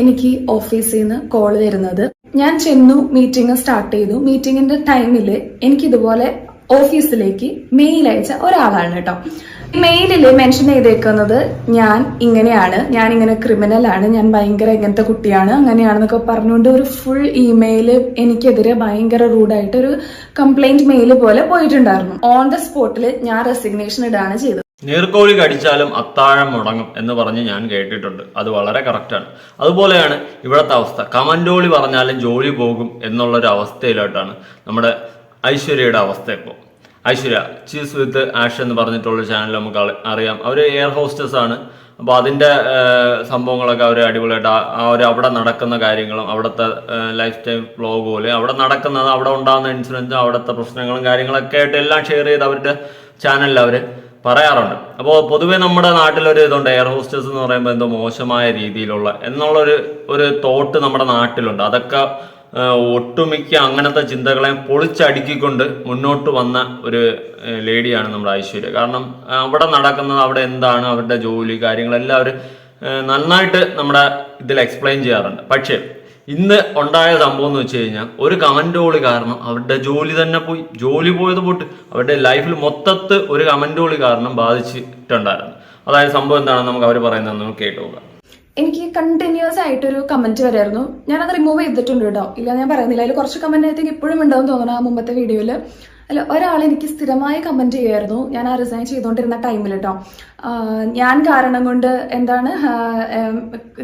എനിക്ക് ഓഫീസിൽ നിന്ന് കോൾ വരുന്നത്. ഞാൻ ചെന്നു മീറ്റിംഗ് സ്റ്റാർട്ട് ചെയ്തു. മീറ്റിംഗിന്റെ ടൈമിൽ എനിക്ക് ഇതുപോലെ ഓഫീസിലേക്ക് മെയിൽ അയച്ച ഒരാളാണ് കേട്ടോ. മെയിലിൽ മെൻഷൻ ചെയ്തേക്കുന്നത് ഞാൻ ഇങ്ങനെയാണ്. ഞാൻ ഇങ്ങനെ ക്രിമിനൽ ആണ്. ഞാൻ ഭയങ്കര ഇങ്ങനത്തെ കുട്ടിയാണ്. അങ്ങനെയാണെന്നൊക്കെ പറഞ്ഞുകൊണ്ട് ഒരു ഫുൾ ഇമെയിൽ എനിക്കെതിരെ ഭയങ്കര റൂഡായിട്ട് ഒരു കംപ്ലൈന്റ് മെയിൽ പോലെ പോയിട്ടുണ്ടായിരുന്നു. ഓൺ ദ സ്പോട്ടിൽ ഞാൻ റെസിഗ്നേഷൻ ഇടാണ് ചെയ്തത്. നീർക്കോഴി കടിച്ചാലും അത്താഴം മുടങ്ങും എന്ന് പറഞ്ഞ് ഞാൻ കേട്ടിട്ടുണ്ട്. അത് വളരെ കറക്റ്റാണ് അതുപോലെയാണ് ഇവിടുത്തെ അവസ്ഥ. കമൻഡോളി പറഞ്ഞാലും ജോലി പോകും എന്നുള്ളൊരു അവസ്ഥയിലോട്ടാണ് നമ്മുടെ ഐശ്വര്യയുടെ അവസ്ഥ ഇപ്പോൾ ഐശ്വര്യ ചീസ് വിത്ത് ആഷ് എന്ന് പറഞ്ഞിട്ടുള്ള ചാനൽ നമുക്ക് അറി- അറിയാം. അവർ എയർ ഹോസ്റ്റസ് ആണ്. അപ്പോൾ അതിന്റെ സംഭവങ്ങളൊക്കെ അവർ അടിപൊളിയായിട്ട് ആ- ഒരു അവിടെ നടക്കുന്ന കാര്യങ്ങളും അവിടുത്തെ ലൈഫ് സ്റ്റൈൽ വ്ളോഗ് പോലെ അവിടെ നടക്കുന്നത് അവിടെ ഉണ്ടാകുന്ന ഇൻസിഡൻസും അവിടുത്തെ പ്രശ്നങ്ങളും കാര്യങ്ങളൊക്കെ ആയിട്ട് എല്ലാം ഷെയർ ചെയ്ത് അവരുടെ ചാനലിൽ അവർ പറയാറുണ്ട്. അപ്പോൾ പൊതുവെ നമ്മുടെ നാട്ടിലൊരു ഇതുണ്ട് എയർ ഹോസ്റ്റസ് എന്ന് പറയുമ്പോൾ എന്തോ മോശമായ രീതിയിലുള്ള എന്നുള്ളൊരു ഒരു തോട്ട് നമ്മുടെ നാട്ടിലുണ്ട്. അതൊക്കെ ഒട്ടുമിക്ക അങ്ങനത്തെ ചിന്തകളെ പൊളിച്ചടുക്കിക്കൊണ്ട് മുന്നോട്ട് വന്ന ഒരു ലേഡിയാണ് നമ്മുടെ ഐശ്വര്യ. കാരണം അവിടെ നടക്കുന്നത് അവിടെ എന്താണ് അവരുടെ ജോലി കാര്യങ്ങളെല്ലാം അവർ നന്നായിട്ട് നമ്മുടെ ഇതിൽ എക്സ്പ്ലെയിൻ ചെയ്യാറുണ്ട്. പക്ഷേ ഇന്ന് ഉണ്ടായ സംഭവം എന്ന് വെച്ച് കഴിഞ്ഞാൽ ഒരു കമന്റോളി കാരണം അവരുടെ ജോലി തന്നെ പോയി. ജോലി പോയത് പോട്ട് അവരുടെ ലൈഫിൽ മൊത്തത്ത് ഒരു കമന്റോളി കാരണം ബാധിച്ചിട്ടുണ്ടായിരുന്നു. അതായത് സംഭവം എന്താണെന്ന് നമുക്ക് അവർ പറയുന്നതെന്ന് കേട്ടുപോകാം കേട്ടു നോക്കാം. എനിക്ക് കണ്ടിന്യൂസ് ആയിട്ട് ഒരു കമന്റ് വരായിരുന്നു. ഞാനത് റിമൂവ് ചെയ്തിട്ടുണ്ട് കേട്ടോ. ഇല്ല ഞാൻ പറയുന്നില്ല. അതിൽ കുറച്ച് കമന്റ് ആയിട്ട് ഇപ്പോഴും ഉണ്ടാവും തോന്നുന്നു ആ മുമ്പത്തെ വീഡിയോയിൽ അല്ല ഒരാൾ എനിക്ക് സ്ഥിരമായി കമന്റ് ചെയ്യായിരുന്നു. ഞാൻ ആ റിസൈൻ ചെയ്തുകൊണ്ടിരുന്ന ടൈമിൽ കേട്ടോ ഞാൻ കാരണം കൊണ്ട് എന്താണ്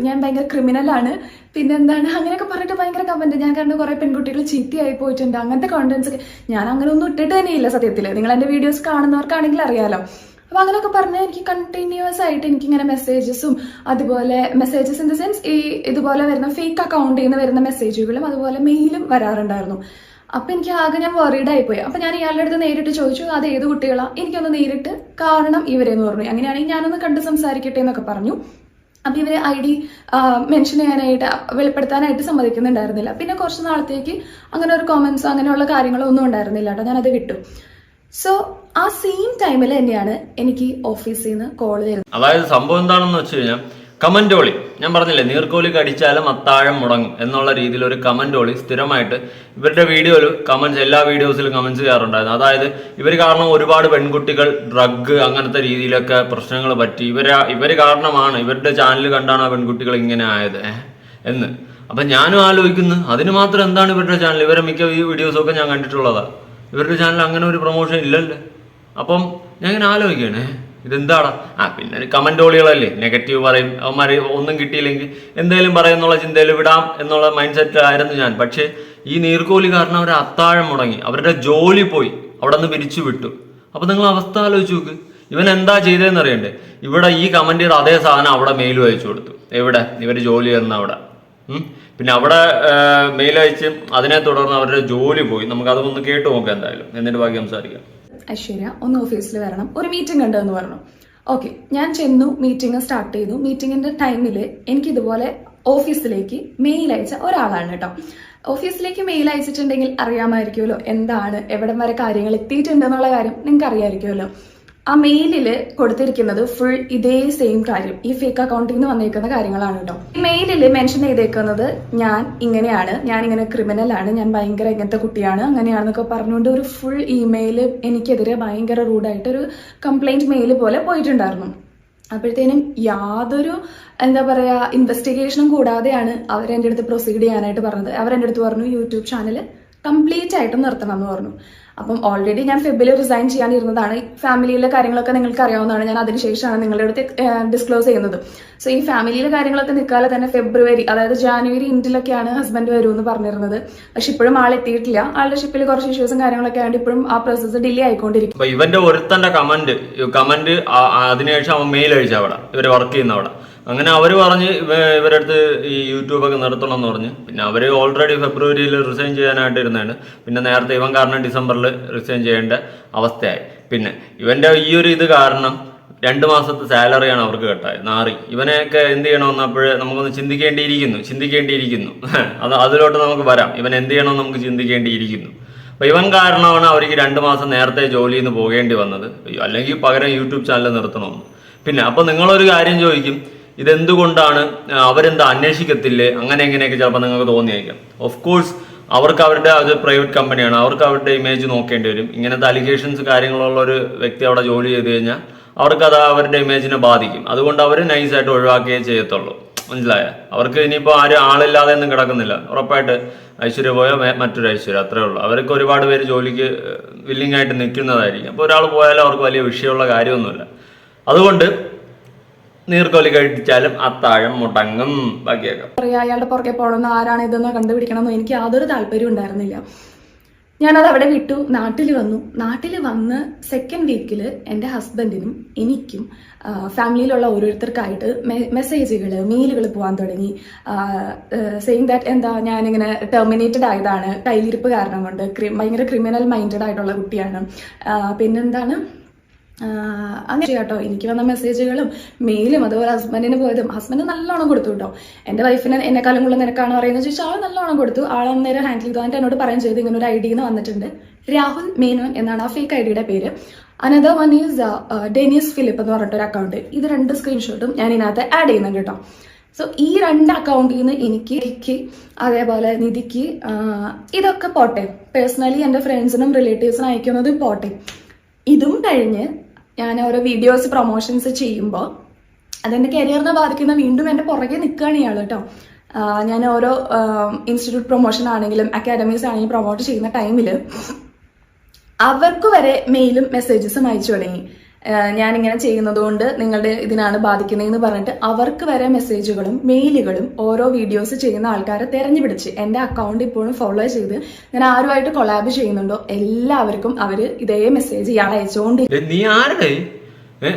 ഞാൻ ഭയങ്കര ക്രിമിനലാണ് പിന്നെ എന്താണ് അങ്ങനെയൊക്കെ പറഞ്ഞിട്ട് ഭയങ്കര കമന്റ് ഞാൻ കാരണം കുറേ പെൺകുട്ടികൾ ചീത്തയായി പോയിട്ടുണ്ട്. അങ്ങനത്തെ കോണ്ടന്റ്സ് ഒക്കെ. ഞാൻ അങ്ങനെ ഒന്നും ഇട്ടിട്ട് തന്നെയില്ല സത്യത്തിൽ നിങ്ങൾ എന്റെ വീഡിയോസ് കാണുന്നവർക്കാണെങ്കിൽ അറിയാലോ. അപ്പൊ അങ്ങനെയൊക്കെ പറഞ്ഞാൽ എനിക്ക് കണ്ടിന്യൂസ് ആയിട്ട് എനിക്ക് ഇങ്ങനെ മെസ്സേജസും അതുപോലെ മെസ്സേജസ് ഇൻ ദ സെൻസ് ഈ ഇതുപോലെ വരുന്ന ഫേക്ക് അക്കൗണ്ടിൽ നിന്ന് വരുന്ന മെസ്സേജുകളും അതുപോലെ മെയിലും വരാറുണ്ടായിരുന്നു. അപ്പൊ എനിക്ക് ആകെ ഞാൻ വറീഡായി പോയി അപ്പൊ ഞാൻ ഇയാളുടെ അടുത്ത് നേരിട്ട് ചോദിച്ചു അത് ഏത് കുട്ടികളാണ് എനിക്കൊന്ന് നേരിട്ട് കാരണം ഇവരെന്ന് പറഞ്ഞു. അങ്ങനെയാണെങ്കിൽ ഞാനൊന്ന് കണ്ട് സംസാരിക്കട്ടെ എന്നൊക്കെ പറഞ്ഞു. അപ്പൊ ഇവരെ ഐ ഡി മെൻഷൻ ചെയ്യാനായിട്ട് വെളിപ്പെടുത്താനായിട്ട് സമ്മതിക്കുന്നുണ്ടായിരുന്നില്ല. പിന്നെ കുറച്ച് നാളത്തേക്ക് അങ്ങനെ ഒരു കോമൻസോ അങ്ങനെയുള്ള കാര്യങ്ങളോ ഒന്നും ഉണ്ടായിരുന്നില്ല കേട്ടോ. ഞാനത് വിട്ടു. സോ ആ സെയിം ടൈമിൽ തന്നെയാണ് എനിക്ക് ഓഫീസിൽ നിന്ന് കോൾ വരുന്നത്. അതായത് സംഭവം എന്താണെന്ന് വെച്ച് കഴിഞ്ഞാൽ കമന്റോളി ഞാൻ പറഞ്ഞില്ലേ നീർക്കോലി കടിച്ചാലും അത്താഴം മുടങ്ങും എന്നുള്ള രീതിയിൽ ഒരു കമന്റോളി സ്ഥിരമായിട്ട് ഇവരുടെ വീഡിയോയിൽ കമന്റ്സ് എല്ലാ വീഡിയോസിലും കമന്റ്സ് ചെയ്യാറുണ്ടായിരുന്നു. അതായത് ഇവർ കാരണം ഒരുപാട് പെൺകുട്ടികൾ ഡ്രഗ് അങ്ങനത്തെ രീതിയിലൊക്കെ പ്രശ്നങ്ങൾ പറ്റി. ഇവര ഇവർ കാരണമാണ് ഇവരുടെ ചാനൽ കണ്ടാണ് ആ പെൺകുട്ടികൾ ഇങ്ങനെ ആയത്. എന്ന്. അപ്പൊ ഞാനും ആലോചിക്കുന്നു അതിന് മാത്രം എന്താണ് ഇവരുടെ ചാനൽ ഇവരെ മിക്ക ഈ വീഡിയോസൊക്കെ ഞാൻ കണ്ടിട്ടുള്ളതാണ് ഇവരുടെ ചാനൽ അങ്ങനെ ഒരു പ്രൊമോഷൻ ഇല്ലല്ലോ. അപ്പം ഞാൻ ഇങ്ങനെ ആലോചിക്കണേ ഇതെന്താടാ? ആ പിന്നെ കമന്റോളികളല്ലേ നെഗറ്റീവ് പറയും. അവന്മാർ ഒന്നും കിട്ടിയില്ലെങ്കിൽ എന്തെങ്കിലും പറയുന്നുള്ള ചിന്തയിൽ വിടാം എന്നുള്ള മൈൻഡ് സെറ്റിലായിരുന്നു ഞാൻ. പക്ഷേ ഈ നീർക്കോലി കാരണം അവരെ അത്താഴം മുടങ്ങി. അവരുടെ ജോലി പോയി. അവിടെ നിന്ന് പിരിച്ചു വിട്ടു. അപ്പൊ നിങ്ങൾ അവസ്ഥ ആലോചിച്ച് നോക്ക്. ഇവൻ എന്താ ചെയ്തതെന്ന് അറിയണ്ടേ? ഇവിടെ ഈ കമന്റ് ചെയ്ത അതേ സാധനം അവിടെ മെയിൽ അയച്ചു കൊടുത്തു. എവിടെ? ഇവർ ജോലി ചെയ്യുന്ന അവിടെ. പിന്നെ അവിടെ മെയിൽ അയച്ച് അതിനെ തുടർന്ന് അവരുടെ ജോലി പോയി. നമുക്ക് അതൊന്ന് കേട്ട് നോക്കാം എന്തായാലും. എന്നിട്ട് ബാക്കി സംസാരിക്കാം. ഐശ്വര്യ ഒന്ന് ഓഫീസിൽ വരണം. ഒരു മീറ്റിംഗ് ഉണ്ട് എന്ന് പറഞ്ഞു. ഓക്കെ ഞാൻ ചെന്നു മീറ്റിംഗ് സ്റ്റാർട്ട് ചെയ്തു. മീറ്റിംഗിന്റെ ടൈമിൽ എനിക്ക് ഇതുപോലെ ഓഫീസിലേക്ക് മെയിൽ അയച്ച ഒരാളാണ് കേട്ടോ. ഓഫീസിലേക്ക് മെയിൽ അയച്ചിട്ടുണ്ടെങ്കിൽ അറിയാമായിരിക്കുമല്ലോ എന്താണ് എവിടം വരെ കാര്യങ്ങൾ എത്തിയിട്ടുണ്ട് എന്നുള്ള കാര്യം നിങ്ങൾക്ക് അറിയാമായിരിക്കുമല്ലോ ആ മെയിലിൽ കൊടുത്തിരിക്കുന്നത് ഫുൾ ഇതേ സെയിം കാര്യം. ഈ ഫേക്ക് അക്കൗണ്ടിൽ നിന്ന് വന്നേക്കുന്ന കാര്യങ്ങളാണ് കേട്ടോ ഈ മെയിലിൽ മെൻഷൻ ചെയ്തേക്കുന്നത് ഞാൻ ഇങ്ങനെയാണ്. ഞാൻ ഇങ്ങനെ ക്രിമിനൽ ആണ്. ഞാൻ ഭയങ്കര ഇങ്ങനത്തെ കുട്ടിയാണ്. അങ്ങനെയാണെന്നൊക്കെ പറഞ്ഞുകൊണ്ട് ഒരു ഫുൾ ഇമെയിൽ എനിക്കെതിരെ ഭയങ്കര റൂഡായിട്ട് ഒരു കംപ്ലൈന്റ് മെയിൽ പോലെ പോയിട്ടുണ്ടായിരുന്നു. അപ്പോഴത്തേനും യാതൊരു എന്താ പറയാ ഇൻവെസ്റ്റിഗേഷനും കൂടാതെയാണ് അവർ എന്റെ അടുത്ത് പ്രൊസീഡ് ചെയ്യാനായിട്ട് പറഞ്ഞത്. അവർ എന്റെ അടുത്ത് പറഞ്ഞു യൂട്യൂബ് ചാനൽ കംപ്ലീറ്റ് ആയിട്ടും നിർത്തണം എന്ന് പറഞ്ഞു. അപ്പം ഓൾറെഡി ഞാൻ ഫെബിൽ റിസൈൻ ചെയ്യാനിരുന്നതാണ്. ഫാമിലിയിലെ കാര്യങ്ങളൊക്കെ നിങ്ങൾക്ക് അറിയാവുന്നതാണ് ഞാൻ അതിനുശേഷമാണ് നിങ്ങളുടെ അടുത്ത് ഡിസ്ക്ലോസ് ചെയ്യുന്നത്. സോ ഈ ഫാമിലിയിലെ കാര്യങ്ങളൊക്കെ നിൽക്കാതെ തന്നെ ഫെബ്രുവരി അതായത് ജാനുവരി ഇൻഡിലൊക്കെയാണ് ഹസ്ബൻഡ് വരുമെന്ന് പറഞ്ഞിരുന്നത്. പക്ഷെ ഇപ്പോഴും ആൾ എത്തിയിട്ടില്ല. ആളുടെ ഷിപ്പിൽ കുറച്ച് ഇഷ്യൂസും കാര്യങ്ങളൊക്കെ ആയതുകൊണ്ട് ഇപ്പോഴും ആ പ്രോസസ്സ് ഡിലേ ആയിക്കൊണ്ടിരിക്കും ഇവന്റെ ഒരുത്തന്റെ കമന്റ് കമന്റ് അതിനുശേഷം അവൻ മെയിൽ അയച്ചു അവിടെ. ഇവർ വർക്ക് ചെയ്യുന്ന അവിടെ. അങ്ങനെ അവർ പറഞ്ഞ് ഇവരടുത്ത് ഈ യൂട്യൂബൊക്കെ നിർത്തണം എന്ന് പറഞ്ഞ്. പിന്നെ അവർ ഓൾറെഡി ഫെബ്രുവരിയിൽ റിസൈൻ ചെയ്യാനായിട്ട് ഇരുന്നതാണ് പിന്നെ നേരത്തെ ഇവൻ കാരണം ഡിസംബറിൽ റിസൈൻ ചെയ്യേണ്ട അവസ്ഥയായി. പിന്നെ ഇവന്റെ ഈ ഒരു ഇത് കാരണം രണ്ട് മാസത്തെ സാലറിയാണ് അവർക്ക് കേട്ടായത്. നാറി. ഇവനെയൊക്കെ എന്ത് ചെയ്യണമെന്ന് അപ്പോഴേ നമുക്കൊന്ന് ചിന്തിക്കേണ്ടിയിരിക്കുന്നു. ചിന്തിക്കേണ്ടിയിരിക്കുന്നു. അത് അതിലോട്ട് നമുക്ക് വരാം. ഇവൻ എന്ത് ചെയ്യണമെന്ന് നമുക്ക് ചിന്തിക്കേണ്ടിയിരിക്കുന്നു. അപ്പോൾ ഇവൻ കാരണമാണ് അവർക്ക് രണ്ട് മാസം നേരത്തെ ജോലിയിൽ നിന്ന് പോകേണ്ടി വന്നത്. അല്ലെങ്കിൽ പകരം യൂട്യൂബ് ചാനൽ നിർത്തണമെന്ന്. പിന്നെ അപ്പോൾ നിങ്ങളൊരു കാര്യം ചോദിക്കും. ഇതെന്തുകൊണ്ടാണ് അവരെന്താ അന്വേഷിക്കത്തില്ലേ? അങ്ങനെ എങ്ങനെയൊക്കെ ചിലപ്പോൾ നിങ്ങൾക്ക് തോന്നിയേക്കാം. ഓഫ് കോഴ്സ് അവർക്ക് അവരുടെ അത് പ്രൈവറ്റ് കമ്പനിയാണ് അവർക്ക് അവരുടെ ഇമേജ് നോക്കേണ്ടി വരും. ഇങ്ങനത്തെ അലിഗേഷൻസ് കാര്യങ്ങളുള്ള ഒരു വ്യക്തി അവിടെ ജോലി ചെയ്ത് കഴിഞ്ഞാൽ അവർക്ക് അത് അവരുടെ ഇമേജിനെ ബാധിക്കും. അതുകൊണ്ട് അവർ നൈസായിട്ട് ഒഴിവാക്കുകയേ ചെയ്യത്തുള്ളൂ. മനസ്സിലായ? അവർക്ക് ഇനിയിപ്പോൾ ആരും ആളില്ലാതെ ഒന്നും കിടക്കുന്നില്ല. ഉറപ്പായിട്ട് ഐശ്വര്യ പോയോ മറ്റൊരു ഐശ്വര്യ. അത്രേ ഉള്ളൂ. അവർക്ക് ഒരുപാട് പേര് ജോലിക്ക് വില്ലിംഗ് ആയിട്ട് നിൽക്കുന്നതായിരിക്കും. അപ്പോൾ ഒരാൾ പോയാലും അവർക്ക് വലിയ വിഷയമുള്ള കാര്യമൊന്നുമില്ല. അതുകൊണ്ട് നീർക്കോലി കഴിച്ചാലും അത്താഴം മുടങ്ങും ബാക്കിയൊക്കെ. പറയാ അയാളുടെ പുറകെ പോകണമെന്ന് ആരാണ് ഇതെന്ന് കണ്ടുപിടിക്കണമെന്ന് എനിക്ക് യാതൊരു താല്പര്യം ഉണ്ടായിരുന്നില്ല. ഞാനത് അവിടെ വിട്ടു നാട്ടിൽ വന്നു. നാട്ടിൽ വന്ന് സെക്കൻഡ് വീക്കിൽ എന്റെ ഹസ്ബൻഡിനും എനിക്കും ഫാമിലിയിലുള്ള ഓരോരുത്തർക്കായിട്ട് മെസ്സേജുകൾ മെയിലുകൾ പോകാൻ തുടങ്ങി. സെയിങ് ദാറ്റ് എന്താ ഞാനിങ്ങനെ ടെർമിനേറ്റഡ് ആയതാണ്. കയ്യിലിരിപ്പ് കാരണം കൊണ്ട് ക്രി- ഭയങ്കര ക്രിമിനൽ മൈൻഡഡ് ആയിട്ടുള്ള കുട്ടിയാണ്. പിന്നെന്താണ്? അങ്ങനെ കേട്ടോ എനിക്ക് വന്ന മെസ്സേജുകളും മെയിലും അതുപോലെ ഹസ്ബൻഡിന് പോയതും. ഹസ്ബൻഡ് നല്ലോണം കൊടുത്തു കേട്ടോ എന്റെ വൈഫിന് എന്നെക്കാളും കൂടുതൽ നിനക്കാണ് പറയുന്നത് ചോദിച്ചാൽ ആൾ നല്ലോണം കൊടുത്തു. ആൾ അന്നേരം ഹാൻഡിൽ ചെയ്തു. എന്നോട് പറയും ചെയ്തു. ഇങ്ങനെ ഒരു ഐ ഡിന്ന് വന്നിട്ടുണ്ട്. രാഹുൽ മേനോൻ എന്നാണ് ആ ഫേക്ക് ഐ ഡിയുടെ പേര്. Another one is Denis Philip എന്ന് പറഞ്ഞിട്ട് ഒരു അക്കൗണ്ട് ഇത് രണ്ട് സ്ക്രീൻഷോട്ടും ഞാൻ ഇതിനകത്ത് ആഡ് ചെയ്യുന്നുണ്ട് കേട്ടോ സോ ഈ രണ്ട് അക്കൗണ്ടിൽ നിന്ന് എനിക്ക് എനിക്ക് അതേപോലെ നിധിക്ക് ഇതൊക്കെ പോട്ടെ. പേഴ്സണലി എന്റെ ഫ്രണ്ട്സിനും റിലേറ്റീവ്സിനും അയക്കുന്നതും പോട്ടെ. ഇതും കഴിഞ്ഞ് ഞാൻ ഓരോ വീഡിയോസ് പ്രൊമോഷൻസ് ചെയ്യുമ്പോൾ അതെന്റെ കരിയറിനെ ബാധിക്കുന്ന വീണ്ടും എന്റെ പുറകെ നിൽക്കുകയാണ് ഇയാൾ കേട്ടോ. ഞാൻ ഓരോ ഇൻസ്റ്റിറ്റ്യൂട്ട് പ്രൊമോഷൻ ആണെങ്കിലും അക്കാഡമീസ് ആണെങ്കിലും പ്രൊമോട്ട് ചെയ്യുന്ന ടൈമിൽ അവർക്ക് വരെ മെയിലും മെസ്സേജസും അയച്ചു തുടങ്ങി. ഞാനിങ്ങനെ ചെയ്യുന്നത് കൊണ്ട് നിങ്ങളുടെ ഇതിനാണ് ബാധിക്കുന്നതെന്ന് പറഞ്ഞിട്ട് അവർക്ക് വരെ മെസ്സേജുകളും മെയിലുകളും ഓരോ വീഡിയോസ് ചെയ്യുന്ന ആൾക്കാരെ തെരഞ്ഞുപിടിച്ച് എന്റെ അക്കൗണ്ട് ഇപ്പോഴും ഫോളോ ചെയ്ത് ഞാൻ ആരുമായിട്ട് കൊളാബ് ചെയ്യുന്നുണ്ടോ എല്ലാവർക്കും അവർ ഇതേ മെസ്സേജ് ഇയാൾ അയച്ചുകൊണ്ട് നീ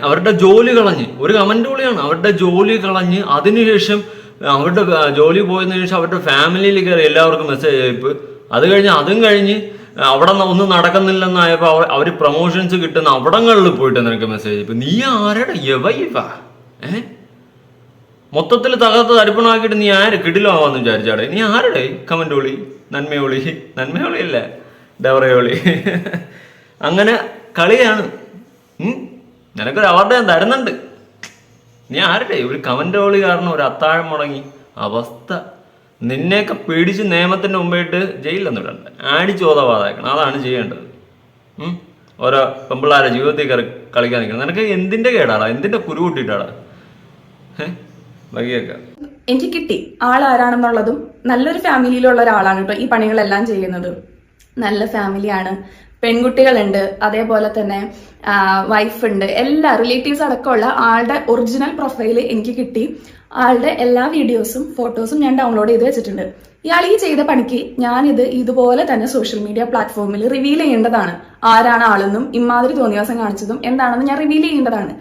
അവരുടെ ജോലി കളഞ്ഞ്. ഒരു കമന്റ് വിളിയാണ് അവരുടെ ജോലി കളഞ്ഞ് അതിനുശേഷം അവരുടെ ജോലി പോയതിനു ശേഷം അവരുടെ ഫാമിലിയിൽ കയറി എല്ലാവർക്കും മെസ്സേജ് അയപ്പ് അത് കഴിഞ്ഞ് അതും കഴിഞ്ഞ് അവിടെ ഒന്നും നടക്കുന്നില്ലെന്നായപ്പോൾ അവർ പ്രൊമോഷൻസ് കിട്ടുന്ന അവിടങ്ങളിൽ പോയിട്ട് നിനക്ക് മെസ്സേജ് ഇപ്പം നീ ആരുടെ യവൈഫ ഏ? മൊത്തത്തിൽ തകർത്ത് തരിപ്പണമാക്കിയിട്ട് നീ ആര് കിടിലാവാന്ന് വിചാരിച്ചാടെ? നീ ആരുടെ കമന്റ് ഒളി നന്മയൊളി നന്മയൊളി? അല്ലേ ഡവറയൊളി? അങ്ങനെ കളിയാണ്. നിനക്കൊരു അവാർഡ് ഞാൻ തരുന്നുണ്ട്. നീ ആരുടെ? ഒരു കമന്റ് ഒളി കാരണം ഒരു അത്താഴം മുടങ്ങി. അവസ്ഥ. നിന്നെയൊക്കെ പേടിച്ച് നിയമത്തിന്റെ മുമ്പായിട്ട് ജയിലിലൊന്നും ഇടണ്ട. ആടിച്ചോതവാതാക്കണം അതാണ് ചെയ്യേണ്ടത്. ഓരോ പെമ്പിള്ളാരെ ജീവിതത്തിൽ കയറി കളിക്കാൻ നിൽക്കണം. നിനക്ക് എന്തിന്റെ കേടാടാ? എന്തിന്റെ കുരു കൂട്ടിയിട്ടാടാ? ഏഹ് വൈകിയൊക്കെ എനിക്ക് കിട്ടി. ആൾ ആരാണെന്നുള്ളതും നല്ലൊരു ഫാമിലിയിലുള്ള ഒരാളാണ് കേട്ടോ ഈ പണികളെല്ലാം ചെയ്യുന്നത്. നല്ല ഫാമിലിയാണ്. പെൺകുട്ടികളുണ്ട് അതേപോലെ തന്നെ വൈഫ് ഉണ്ട്. എല്ലാ റിലേറ്റീവ്സ് അടക്കമുള്ള ആളുടെ ഒറിജിനൽ പ്രൊഫൈൽ എനിക്ക് കിട്ടി. ആളുടെ എല്ലാ വീഡിയോസും ഫോട്ടോസും ഞാൻ ഡൗൺലോഡ് ചെയ്ത് വെച്ചിട്ടുണ്ട്. ഇയാൾ ഈ ചെയ്ത പണിക്ക് ഞാനിത് ഇതുപോലെ തന്നെ സോഷ്യൽ മീഡിയ പ്ലാറ്റ്ഫോമിൽ റിവീൽ ചെയ്യേണ്ടതാണ്. ആരാണ് ആളെന്നും ഇമാതിരി തോന്നിവാസം കാണിച്ചതും എന്താണെന്ന് ഞാൻ റിവീൽ ചെയ്യേണ്ടതാണ്.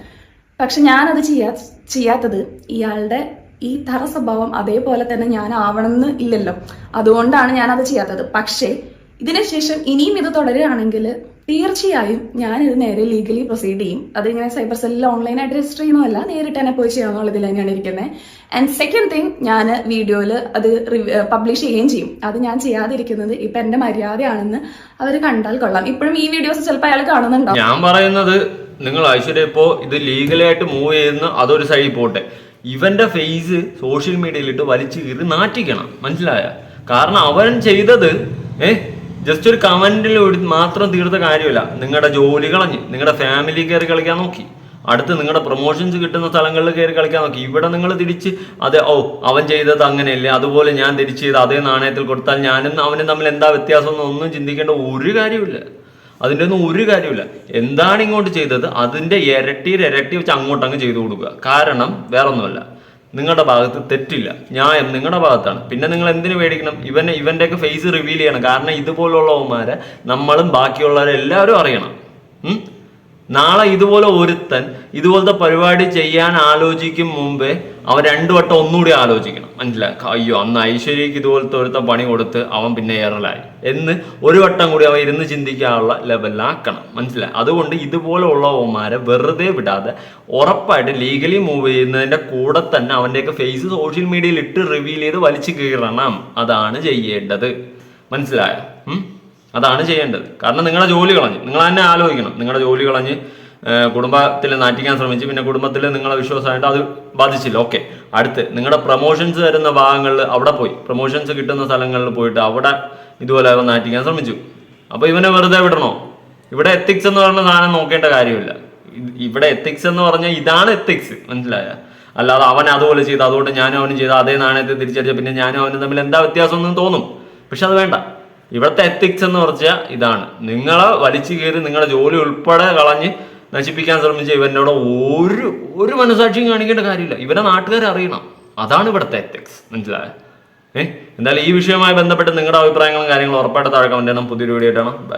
പക്ഷെ ഞാനത് ചെയ്യാ ചെയ്യാത്തത് ഇയാളുടെ ഈ തറ സ്വഭാവം അതേപോലെ തന്നെ ഞാൻ ആവണമെന്ന് ഇല്ലല്ലോ. അതുകൊണ്ടാണ് ഞാൻ അത് ചെയ്യാത്തത്. പക്ഷേ ഇതിനുശേഷം ഇനിയും ഇത് തുടരുകയാണെങ്കിൽ തീർച്ചയായും ഞാനിത് നേരെ ലീഗലി പ്രൊസീഡ് ചെയ്യും. അതിങ്ങനെ സൈബർ സെല്ലിൽ ഓൺലൈനായിട്ട് രജിസ്റ്റർ ചെയ്യണമല്ല നേരിട്ട് തന്നെ പോയി ചെയ്യാമെന്നുള്ളതിൽ തന്നെയാണ് ഇരിക്കുന്നത് ആൻഡ് സെക്കൻഡ് തിങ് ഞാൻ വീഡിയോയിൽ അത് പബ്ലിഷ് ചെയ്യുകയും ചെയ്യും. അത് ഞാൻ ചെയ്യാതിരിക്കുന്നത് ഇപ്പൊ എന്റെ മര്യാദയാണെന്ന് അവർ കണ്ടാൽ കൊള്ളാം. ഇപ്പോഴും ഈ വീഡിയോസ് ചിലപ്പോൾ അയാൾ കാണുന്നുണ്ടോ ഞാൻ പറയുന്നത് നിങ്ങൾ ഐശ്വര്യ ഇപ്പോ ഇത് ലീഗലായിട്ട് മൂവ് ചെയ്യുന്ന അതൊരു സൈഡിൽ പോട്ടെ. ഇവന്റെ ഫേസ് സോഷ്യൽ മീഡിയയിലിട്ട് വലിച്ചു കീറി നാറ്റിക്കണം. മനസ്സിലായ? കാരണം അവൻ ചെയ്തത് ഏ ജസ്റ്റ് ഒരു കമന്റിൽ മാത്രം തീർത്ത കാര്യമില്ല. നിങ്ങളുടെ ജോലി കളഞ്ഞ് നിങ്ങളുടെ ഫാമിലി കയറി കളിക്കാൻ നോക്കി. അടുത്ത് നിങ്ങളുടെ പ്രൊമോഷൻസ് കിട്ടുന്ന സ്ഥലങ്ങളിൽ കയറി കളിക്കാൻ നോക്കി. ഇവിടെ നിങ്ങൾ തിരിച്ച് അതെ ഓ അവൻ ചെയ്തത് അങ്ങനെയല്ലേ അതുപോലെ ഞാൻ തിരിച്ച് ചെയ്ത് അതേ നാണയത്തിൽ കൊടുത്താൽ ഞാനും അവനും തമ്മിൽ എന്താ വ്യത്യാസം എന്നൊന്നും ചിന്തിക്കേണ്ട ഒരു കാര്യമില്ല. അതിന്റെ ഒന്നും ഒരു കാര്യമില്ല. എന്താണ് ഇങ്ങോട്ട് ചെയ്തത്? അതിന്റെ ഇരട്ടി ഇരട്ടി വെച്ച് അങ്ങോട്ടങ്ങ് ചെയ്തു കൊടുക്കുക. കാരണം വേറൊന്നുമല്ല. നിങ്ങളുടെ ഭാഗത്ത് തെറ്റില്ല. ന്യായം നിങ്ങളുടെ ഭാഗത്താണ്. പിന്നെ നിങ്ങൾ എന്തിനു പേടിക്കണം? ഇവനെ ഇവന്റെയൊക്കെ ഫേസ് റിവീൽ ചെയ്യണം. കാരണം ഇതുപോലുള്ളവന്മാരെ നമ്മളും ബാക്കിയുള്ളവരെ എല്ലാവരും അറിയണം? നാളെ ഇതുപോലെ ഒരുത്തൻ ഇതുപോലത്തെ പരിപാടി ചെയ്യാൻ ആലോചിക്കും മുമ്പേ അവൻ രണ്ടു വട്ടം ഒന്നുകൂടി ആലോചിക്കണം. മനസ്സിലാക്ക അയ്യോ അന്ന് ഐശ്വര്യക്ക് ഇതുപോലത്തെ ഒരുത്ത പണി കൊടുത്ത് അവൻ പിന്നെ ഏറലായി. എന്ന് ഒരു വട്ടം കൂടി അവൻ ഇരുന്ന് ചിന്തിക്കാനുള്ള ലെവലിലാക്കണം മനസ്സിലായി അതുകൊണ്ട് ഇതുപോലെയുള്ളവന്മാരെ വെറുതെ വിടാതെ ഉറപ്പായിട്ട് ലീഗലി മൂവ് ചെയ്യുന്നതിന്റെ കൂടെ തന്നെ അവന്റെയൊക്കെ ഫേസ് സോഷ്യൽ മീഡിയയിൽ ഇട്ട് റിവീൽ ചെയ്ത് വലിച്ചു കീറണം. അതാണ് ചെയ്യേണ്ടത്. മനസ്സിലായോ? അതാണ് ചെയ്യേണ്ടത്. കാരണം നിങ്ങളുടെ ജോലി കളഞ്ഞ് നിങ്ങൾ തന്നെ ആലോചിക്കണം. നിങ്ങളുടെ ജോലി കളഞ്ഞ് കുടുംബത്തിൽ നാറ്റിക്കാൻ ശ്രമിച്ചു പിന്നെ കുടുംബത്തിൽ നിങ്ങളെ വിശ്വാസമായിട്ട് അത് ബാധിച്ചില്ല. ഓക്കെ. അടുത്ത് നിങ്ങളുടെ പ്രൊമോഷൻസ് തരുന്ന ഭാഗങ്ങളിൽ അവിടെ പോയി. പ്രൊമോഷൻസ് കിട്ടുന്ന സ്ഥലങ്ങളിൽ പോയിട്ട് അവിടെ ഇതുപോലെ അവൻ നാറ്റിക്കാൻ ശ്രമിച്ചു. അപ്പോൾ ഇവനെ വെറുതെ വിടണോ? ഇവിടെ എത്തിക്സ് എന്ന് പറഞ്ഞ സാധനം നോക്കേണ്ട കാര്യമില്ല. ഇവിടെ എത്തിക്സ് എന്ന് പറഞ്ഞാൽ ഇതാണ് എത്തിക്സ് മനസ്സിലായ? അല്ലാതെ അവൻ അതുപോലെ ചെയ്ത് അതുകൊണ്ട് ഞാനും അവനും ചെയ്ത് അതേ നാണയത്തെ തിരിച്ചടിച്ച പിന്നെ ഞാനും അവനും തമ്മിൽ എന്താ വ്യത്യാസം എന്നും തോന്നും. പക്ഷെ അത് വേണ്ട. ഇവിടുത്തെ എത്തിക്സ് എന്ന് പറഞ്ഞാൽ ഇതാണ്. നിങ്ങളെ വലിച്ചു കയറി നിങ്ങളുടെ ജോലി ഉൾപ്പെടെ കളഞ്ഞ് നശിപ്പിക്കാൻ ശ്രമിച്ച ഇവനോട് ഒരു ഒരു മനസാക്ഷിയും കാണിക്കേണ്ട കാര്യമില്ല. ഇവരെ നാട്ടുകാരെ അറിയണം. അതാണ് ഇവിടുത്തെ എത്തിക്സ് മനസ്സിലായ? ഏഹ് എന്തായാലും ഈ വിഷയവുമായി ബന്ധപ്പെട്ട് നിങ്ങളുടെ അഭിപ്രായങ്ങളും കാര്യങ്ങളും ഉറപ്പായിട്ട് താഴെ കമന്റ് ചെയ്യണം. പുതിയൊരു വീഡിയോ ബൈ